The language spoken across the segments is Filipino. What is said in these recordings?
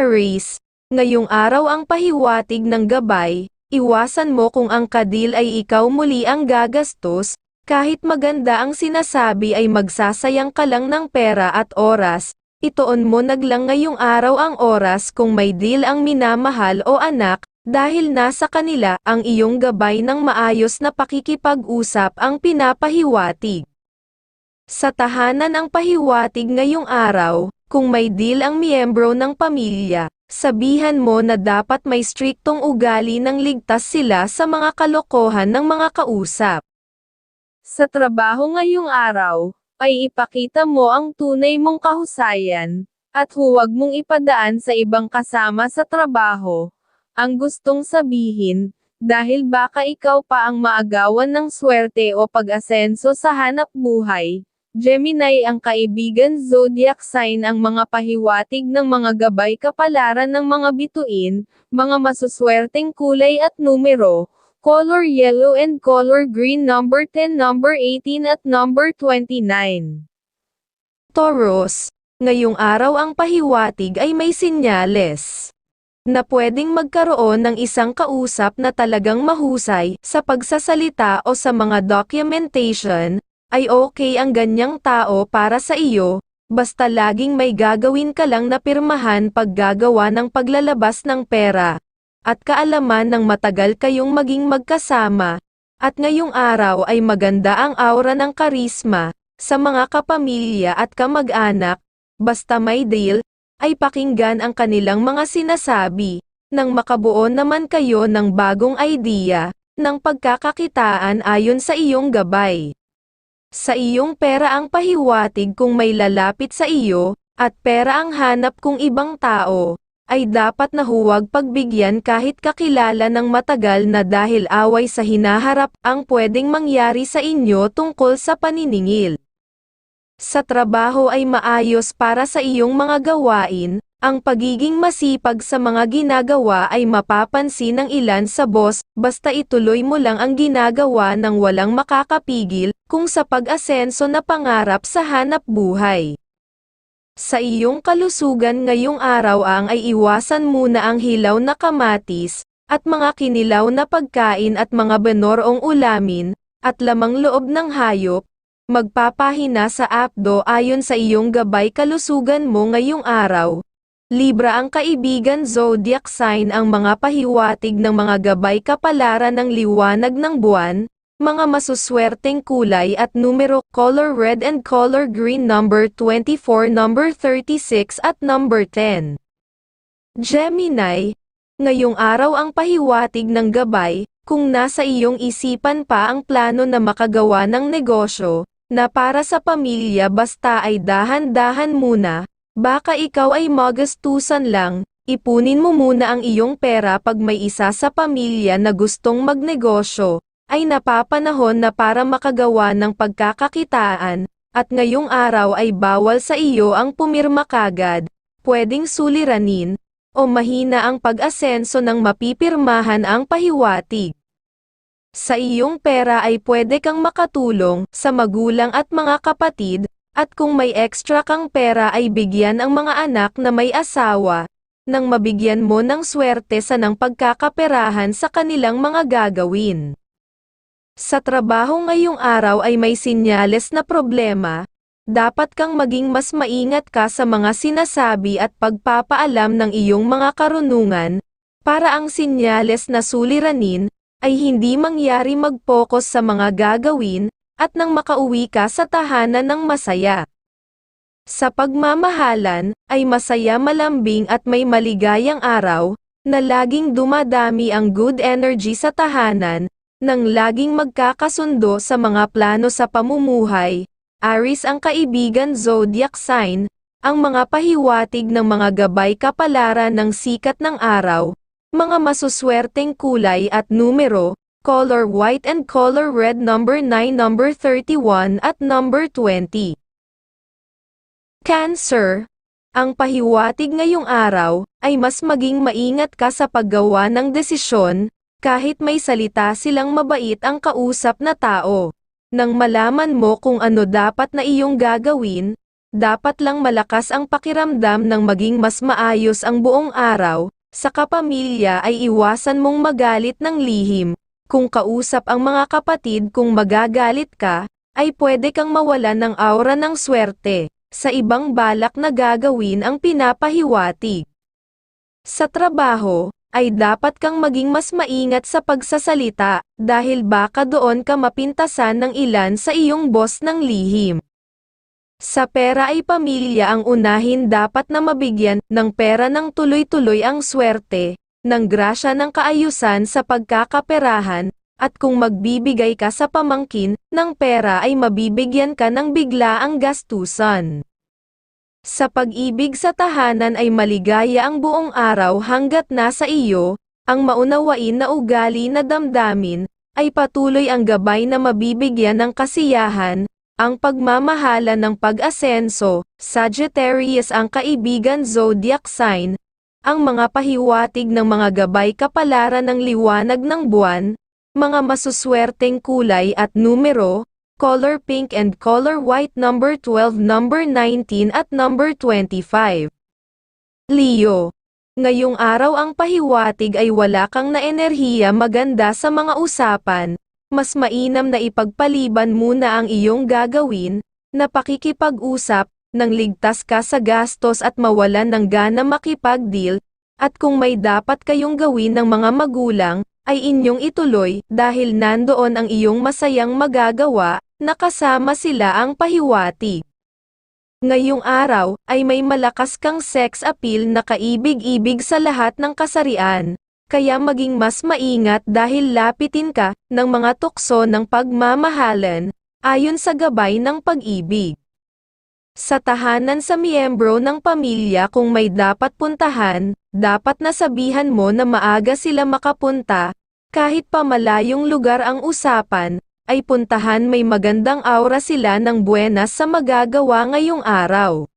Aries, ngayong araw ang pahiwatig ng gabay, iwasan mo kung ang kadil ay ikaw muli ang gagastos, kahit maganda ang sinasabi ay magsasayang ka lang ng pera at oras, itoon mo naglang ngayong araw ang oras kung may deal ang minamahal o anak, dahil nasa kanila ang iyong gabay ng maayos na pakikipag-usap ang pinapahiwatig. Sa tahanan ang pahiwatig ngayong araw, kung may deal ang miyembro ng pamilya, sabihan mo na dapat may striktong ugali ng ligtas sila sa mga kalokohan ng mga kausap. Sa trabaho ngayong araw, ay ipakita mo ang tunay mong kahusayan, at huwag mong ipadaan sa ibang kasama sa trabaho, ang gustong sabihin, dahil baka ikaw pa ang maagawan ng swerte o pag-asenso sa hanap buhay. Gemini ang kaibigan zodiac sign ang mga pahiwatig ng mga gabay kapalaran ng mga bituin, mga masuswerteng kulay at numero, color yellow and color green number 10, number 18 at number 29. Taurus, ngayong araw ang pahiwatig ay may sinyales na pwedeng magkaroon ng isang kausap na talagang mahusay sa pagsasalita o sa mga documentation, ay okay ang ganyang tao para sa iyo, basta laging may gagawin ka lang na pirmahan paggagawa ng paglalabas ng pera, at kaalaman ng matagal kayong maging magkasama, at ngayong araw ay maganda ang aura ng karisma, sa mga kapamilya at kamag-anak, basta may deal, ay pakinggan ang kanilang mga sinasabi, nang makabuo naman kayo ng bagong idea, ng pagkakakitaan ayon sa iyong gabay. Sa iyong pera ang pahiwatig kung may lalapit sa iyo, at pera ang hanap kung ibang tao, ay dapat na huwag pagbigyan kahit kakilala ng matagal na dahil away sa hinaharap ang pwedeng mangyari sa inyo tungkol sa paniningil. Sa trabaho ay maayos para sa iyong mga gawain, ang pagiging masipag sa mga ginagawa ay mapapansin ng ilan sa boss, basta ituloy mo lang ang ginagawa ng walang makakapigil, kung sa pag-asenso na pangarap sa hanap buhay. Sa iyong kalusugan ngayong araw ang ay iwasan muna ang hilaw na kamatis, at mga kinilaw na pagkain at mga benorong ulamin, at lamang loob ng hayop, magpapahina sa apdo ayon sa iyong gabay kalusugan mo ngayong araw. Libra ang kaibigan zodiac sign ang mga pahiwatig ng mga gabay kapalaran ng liwanag ng buwan, mga masuswerteng kulay at numero, color red and color green number 24, number 36 at number 10. Gemini, ngayong araw ang pahiwatig ng gabay, kung nasa iyong isipan pa ang plano na makagawa ng negosyo, na para sa pamilya basta ay dahan-dahan muna, baka ikaw ay magastusan lang, ipunin mo muna ang iyong pera pag may isa sa pamilya na gustong magnegosyo, ay napapanahon na para makagawa ng pagkakakitaan, at ngayong araw ay bawal sa iyo ang pumirma kagad, pwedeng suliranin, o mahina ang pag-asenso ng mapipirmahan ang pahiwatig. Sa iyong pera ay pwede kang makatulong sa magulang at mga kapatid, at kung may extra kang pera ay bigyan ang mga anak na may asawa, nang mabigyan mo ng swerte sa nang pagkakaperahan sa kanilang mga gagawin. Sa trabaho ngayong araw ay may sinyales na problema, dapat kang maging mas maingat ka sa mga sinasabi at pagpapaalam ng iyong mga karunungan, para ang sinyales na suliranin, ay hindi mangyari mag-focus sa mga gagawin, at nang makauwi ka sa tahanan ng masaya. Sa pagmamahalan, ay masaya malambing at may maligayang araw, na laging dumadami ang good energy sa tahanan, nang laging magkakasundo sa mga plano sa pamumuhay. Aris ang kaibigan zodiac sign, ang mga pahiwatig ng mga gabay kapalaran ng sikat ng araw, mga masuswerteng kulay at numero, color white and color red number 9 number 31 at number 20. Cancer, ang pahiwatig ngayong araw, ay mas maging maingat ka sa paggawa ng desisyon, kahit may salita silang mabait ang kausap na tao. Nang malaman mo kung ano dapat na iyong gagawin, dapat lang malakas ang pakiramdam ng maging mas maayos ang buong araw, sa kapamilya ay iwasan mong magalit ng lihim, kung kausap ang mga kapatid kung magagalit ka, ay pwede kang mawalan ng aura ng swerte, sa ibang balak na gagawin ang pinapahiwatig. Sa trabaho, ay dapat kang maging mas maingat sa pagsasalita, dahil baka doon ka mapintasan ng ilan sa iyong boss ng lihim. Sa pera ay pamilya ang unahin dapat na mabigyan ng pera ng tuloy-tuloy ang swerte, ng grasya ng kaayusan sa pagkakaperahan, at kung magbibigay ka sa pamangkin ng pera ay mabibigyan ka ng biglaang gastusan. Sa pag-ibig sa tahanan ay maligaya ang buong araw hanggat nasa iyo, ang maunawain na ugali na damdamin, ay patuloy ang gabay na mabibigyan ng kasiyahan, ang pagmamahala ng pag-asenso, Sagittarius ang kaibigan zodiac sign, ang mga pahiwatig ng mga gabay kapalaran ng liwanag ng buwan, mga masuswerteng kulay at numero, color pink and color white number 12 number 19 at number 25. Leo. Ngayong araw ang pahiwatig ay wala kang na enerhiya maganda sa mga usapan, mas mainam na ipagpaliban muna ang iyong gagawin, na pakikipag-usap, nang ligtas ka sa gastos at mawalan ng gana makipag-deal, at kung may dapat kayong gawin ng mga magulang, ay inyong ituloy, dahil nandoon ang iyong masayang magagawa, nakasama sila ang pahiwatig. Ngayong araw, ay may malakas kang sex appeal na kaibig-ibig sa lahat ng kasarian, kaya maging mas maingat dahil lapitin ka ng mga tukso ng pagmamahalan, ayon sa gabay ng pag-ibig. Sa tahanan sa miyembro ng pamilya kung may dapat puntahan, dapat nasabihan mo na maaga sila makapunta, kahit pa malayong lugar ang usapan, ay puntahan may magandang aura sila ng buenas sa magagawa ngayong araw.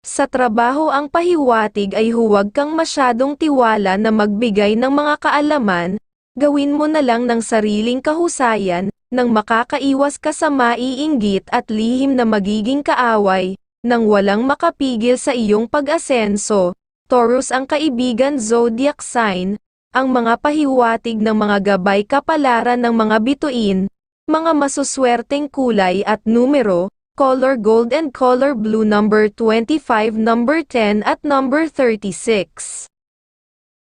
Sa trabaho ang pahiwatig ay huwag kang masyadong tiwala na magbigay ng mga kaalaman, gawin mo na lang ng sariling kahusayan, nang makakaiwas ka sa maiinggit at lihim na magiging kaaway, nang walang makapigil sa iyong pag-asenso. Taurus ang kaibigan zodiac sign, ang mga pahiwatig ng mga gabay kapalaran ng mga bituin, mga masuswerteng kulay at numero, color gold and color blue number 25 number 10 at number 36.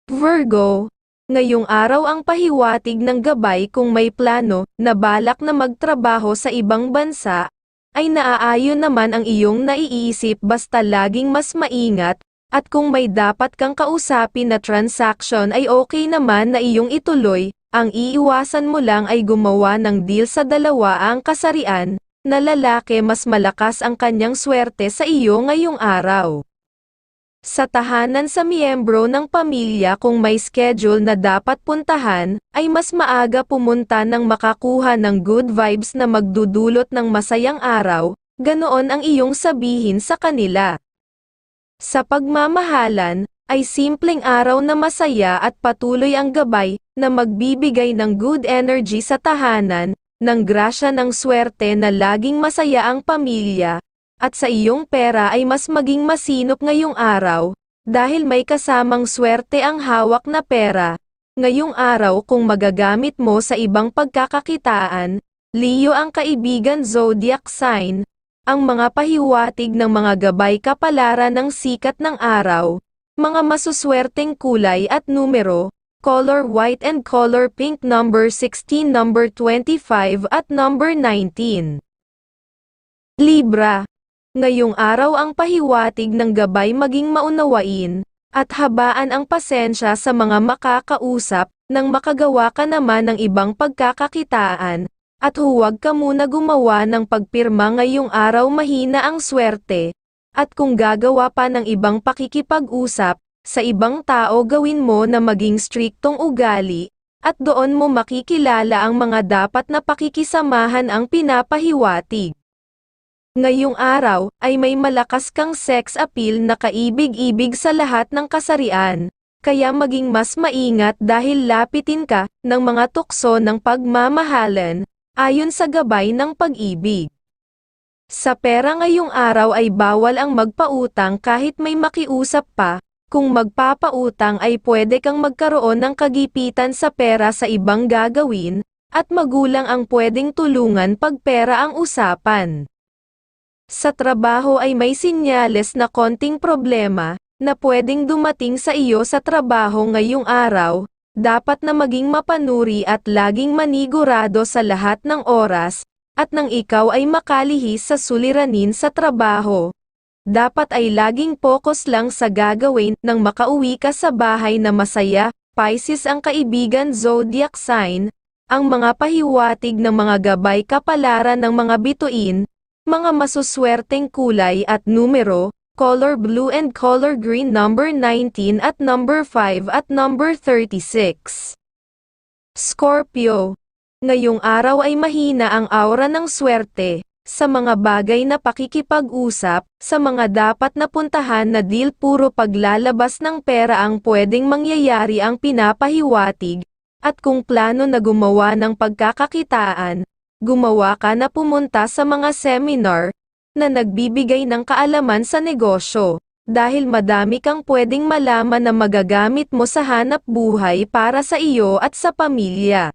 Virgo, ngayong araw ang pahiwatig ng gabay kung may plano na balak na magtrabaho sa ibang bansa, ay naaayon naman ang iyong naiisip basta laging mas maingat, at kung may dapat kang kausapin na transaction ay okay naman na iyong ituloy, ang iiwasan mo lang ay gumawa ng deal sa dalawa ang kasarian, na lalaki mas malakas ang kanyang swerte sa iyo ngayong araw. Sa tahanan sa miyembro ng pamilya kung may schedule na dapat puntahan, ay mas maaga pumunta nang makakuha ng good vibes na magdudulot ng masayang araw, ganoon ang iyong sabihin sa kanila. Sa pagmamahalan, ay simpleng araw na masaya at patuloy ang gabay, na magbibigay ng good energy sa tahanan, ng grasya ng swerte na laging masaya ang pamilya, at sa iyong pera ay mas maging masinop ngayong araw, dahil may kasamang swerte ang hawak na pera. Ngayong araw kung magagamit mo sa ibang pagkakakitaan, Leo ang kaibigan zodiac sign, ang mga pahiwatig ng mga gabay kapalaran ng sikat ng araw, mga masuswerteng kulay at numero, color white and color pink number 16 number 25 at number 19. Libra. Ngayong araw ang pahiwatig ng gabay maging maunawain, at habaan ang pasensya sa mga makakausap, nang makagawa ka naman ng ibang pagkakakitaan, at huwag ka muna gumawa ng pagpirma ngayong araw mahina ang swerte, at kung gagawa pa ng ibang pakikipag-usap, sa ibang tao gawin mo na maging striktong ugali, at doon mo makikilala ang mga dapat na pakikisamahan ang pinapahiwatig. Ngayong araw, ay may malakas kang sex appeal na kaibig-ibig sa lahat ng kasarian, kaya maging mas maingat dahil lapitin ka ng mga tukso ng pagmamahalan, ayon sa gabay ng pag-ibig. Sa pera ngayong araw ay bawal ang magpautang kahit may makiusap pa, kung magpapautang ay pwede kang magkaroon ng kagipitan sa pera sa ibang gagawin, at magulang ang pwedeng tulungan pag pera ang usapan. Sa trabaho ay may sinyales na konting problema, na pwedeng dumating sa iyo sa trabaho ngayong araw, dapat na maging mapanuri at laging manigurado sa lahat ng oras, at nang ikaw ay makalihis sa suliranin sa trabaho. Dapat ay laging focus lang sa gagawin nang makauwi ka sa bahay na masaya, Pisces ang kaibigan zodiac sign, ang mga pahiwatig ng mga gabay kapalaran ng mga bituin, mga masuswerteng kulay at numero, color blue and color green number 19 at number 5 at number 36. Scorpio. Ngayong araw ay mahina ang aura ng swerte, sa mga bagay na pakikipag-usap, sa mga dapat na puntahan na deal puro paglalabas ng pera ang pwedeng mangyayari ang pinapahiwatig, at kung plano na gumawa ng pagkakakitaan, gumawa ka na pumunta sa mga seminar, na nagbibigay ng kaalaman sa negosyo, dahil madami kang pwedeng malaman na magagamit mo sa hanap buhay para sa iyo at sa pamilya.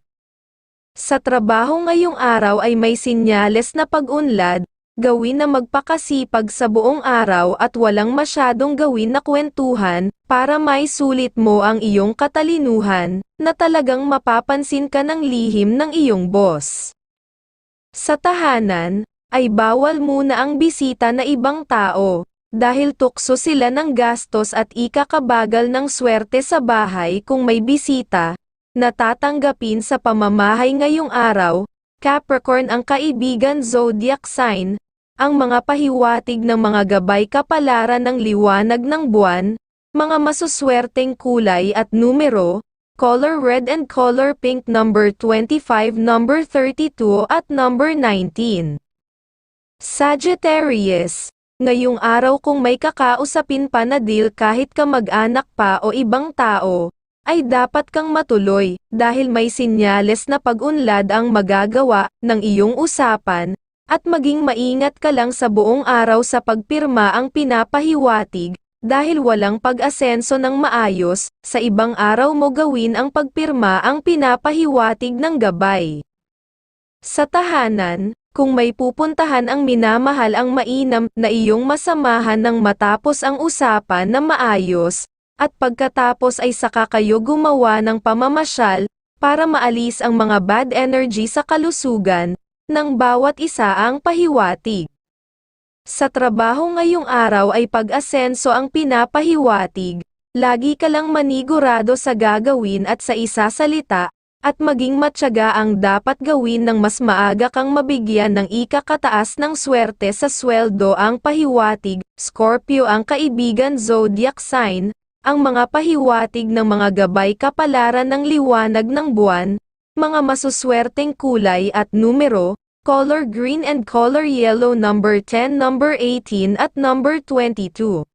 Sa trabaho ngayong araw ay may sinyales na pag-unlad, gawin na magpakasipag sa buong araw at walang masyadong gawin na kwentuhan, para maisulit mo ang iyong katalinuhan, na talagang mapapansin ka ng lihim ng iyong boss. Sa tahanan, ay bawal muna ang bisita na ibang tao, dahil tukso sila ng gastos at ikakabagal ng swerte sa bahay kung may bisita, natatanggapin sa pamamahay ngayong araw, Capricorn ang kaibigan zodiac sign, ang mga pahiwatig ng mga gabay kapalaran ng liwanag ng buwan, mga masuswerteng kulay at numero, color red and color pink number 25 number 32 at number 19. Sagittarius, ngayong araw kung may kakausapin pa na deal kahit kamag-anak pa o ibang tao, ay dapat kang matuloy, dahil may sinyales na pag-unlad ang magagawa ng iyong usapan, at maging maingat ka lang sa buong araw sa pagpirma ang pinapahiwatig, dahil walang pag-asenso ng maayos, sa ibang araw mo gawin ang pagpirma ang pinapahiwatig ng gabay. Sa tahanan, kung may pupuntahan ang minamahal ang mainam na iyong masamahan ng matapos ang usapan na maayos, at pagkatapos ay saka kayo gumawa ng pamamasyal, para maalis ang mga bad energy sa kalusugan, ng bawat isa ang pahiwatig. Sa trabaho ngayong araw ay pag-asenso ang pinapahiwatig, lagi ka lang manigurado sa gagawin at sa isasalita, at maging matyaga ang dapat gawin ng mas maaga kang mabigyan ng ikakataas ng swerte sa sweldo ang pahiwatig, Scorpio ang kaibigan zodiac sign, ang mga pahiwatig ng mga gabay kapalaran ng liwanag ng buwan, mga masuswerteng kulay at numero, color green and color yellow number 10 number 18 at number 22.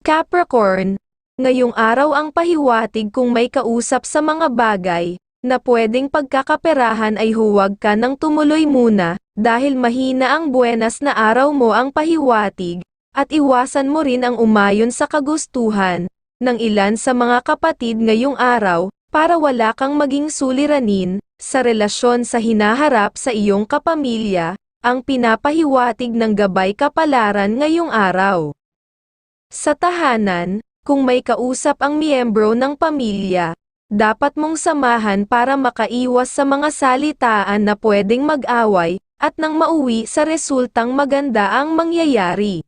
Capricorn, ngayong araw ang pahiwatig kung may kausap sa mga bagay, na pwedeng pagkakaperahan ay huwag ka nang tumuloy muna, dahil mahina ang buenas na araw mo ang pahiwatig, at iwasan mo rin ang umayon sa kagustuhan, ng ilan sa mga kapatid ngayong araw, para wala kang maging suliranin, sa relasyon sa hinaharap sa iyong kapamilya, ang pinapahiwatig ng gabay kapalaran ngayong araw. Sa tahanan, kung may kausap ang miyembro ng pamilya, dapat mong samahan para makaiwas sa mga salitaan na pwedeng mag-away, at nang mauwi sa resultang maganda ang mangyayari.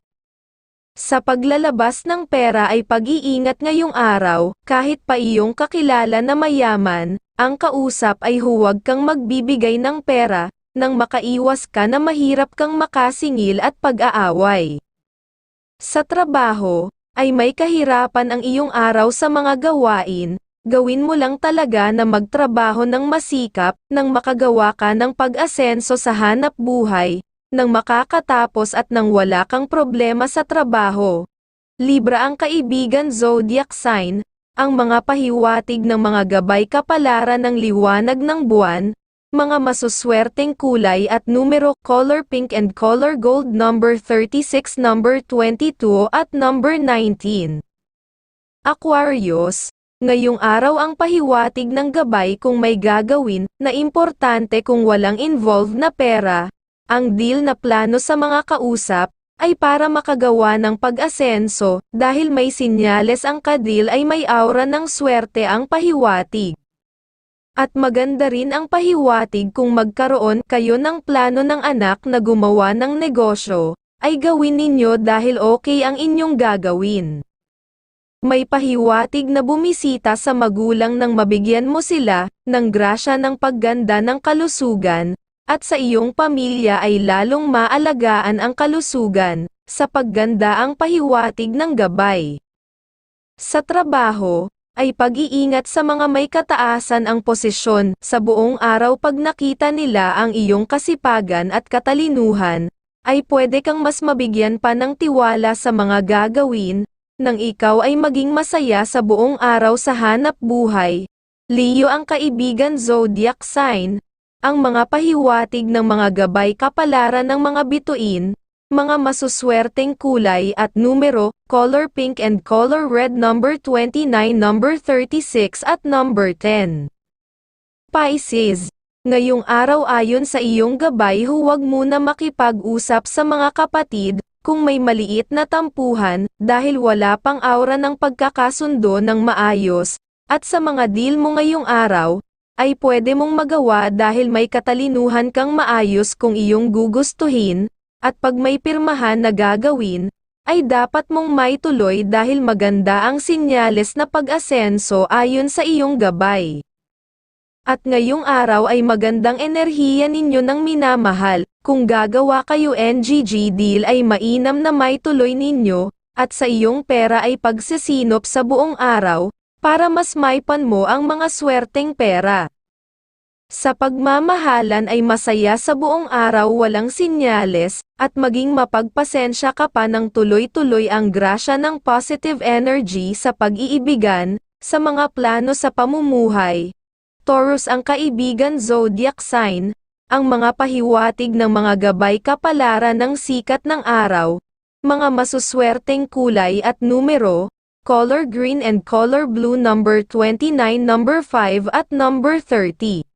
Sa paglalabas ng pera ay pag-iingat ngayong araw, kahit pa iyong kakilala na mayaman, ang kausap ay huwag kang magbibigay ng pera, nang makaiwas ka na mahirap kang makasingil at pag-aaway. Sa trabaho, ay may kahirapan ang iyong araw sa mga gawain, gawin mo lang talaga na magtrabaho ng masikap, nang makagawa ka ng pag-asenso sa hanap buhay, nang makakatapos at nang wala kang problema sa trabaho. Libra ang kaibigan zodiac sign, ang mga pahiwatig ng mga gabay kapalaran ng liwanag ng buwan, mga masuswerteng kulay at numero color pink and color gold number 36 number 22 at number 19. Aquarius, ngayong araw ang pahiwatig ng gabay kung may gagawin na importante kung walang involved na pera, ang deal na plano sa mga kausap, ay para makagawa ng pag-asenso, dahil may sinyales ang kadil ay may aura ng swerte ang pahiwatig. At maganda rin ang pahiwatig kung magkaroon kayo ng plano ng anak na gumawa ng negosyo, ay gawin ninyo dahil okay ang inyong gagawin. May pahiwatig na bumisita sa magulang nang mabigyan mo sila ng grasya ng pagganda ng kalusugan, at sa iyong pamilya ay lalong maalagaan ang kalusugan, sa pagganda ang pahiwatig ng gabay. Sa trabaho, ay pag-iingat sa mga may kataasan ang posisyon, sa buong araw pag nakita nila ang iyong kasipagan at katalinuhan, ay pwede kang mas mabigyan pa ng tiwala sa mga gagawin, nang ikaw ay maging masaya sa buong araw sa hanap buhay. Leo ang kaibigan zodiac sign, ang mga pahiwatig ng mga gabay kapalaran ng mga bituin, mga masuswerteng kulay at numero, color pink and color red number 29 number 36 at number 10. Pisces, ngayong araw ayon sa iyong gabay huwag muna makipag-usap sa mga kapatid, kung may maliit na tampuhan, dahil wala pang aura ng pagkakasundo ng maayos, at sa mga deal mo ngayong araw, ay pwede mong magawa dahil may katalinuhan kang maayos kung iyong gugustuhin, at pag may pirmahan na gagawin, ay dapat mong maituloy dahil maganda ang sinyales na pag-asenso ayon sa iyong gabay. At ngayong araw ay magandang enerhiya ninyo ng minamahal, kung gagawa kayo NGG deal ay mainam na maituloy ninyo, at sa iyong pera ay pagsisinop sa buong araw, para mas maipan mo ang mga swerteng pera. Sa pagmamahalan ay masaya sa buong araw walang sinyales, at maging mapagpasensya ka pa ng tuloy-tuloy ang grasya ng positive energy sa pag-iibigan, sa mga plano sa pamumuhay. Taurus ang kaibigan zodiac sign, ang mga pahiwatig ng mga gabay kapalaran ng sikat ng araw, mga masuswerteng kulay at numero, color green and color blue number 29 number 5 at number 30.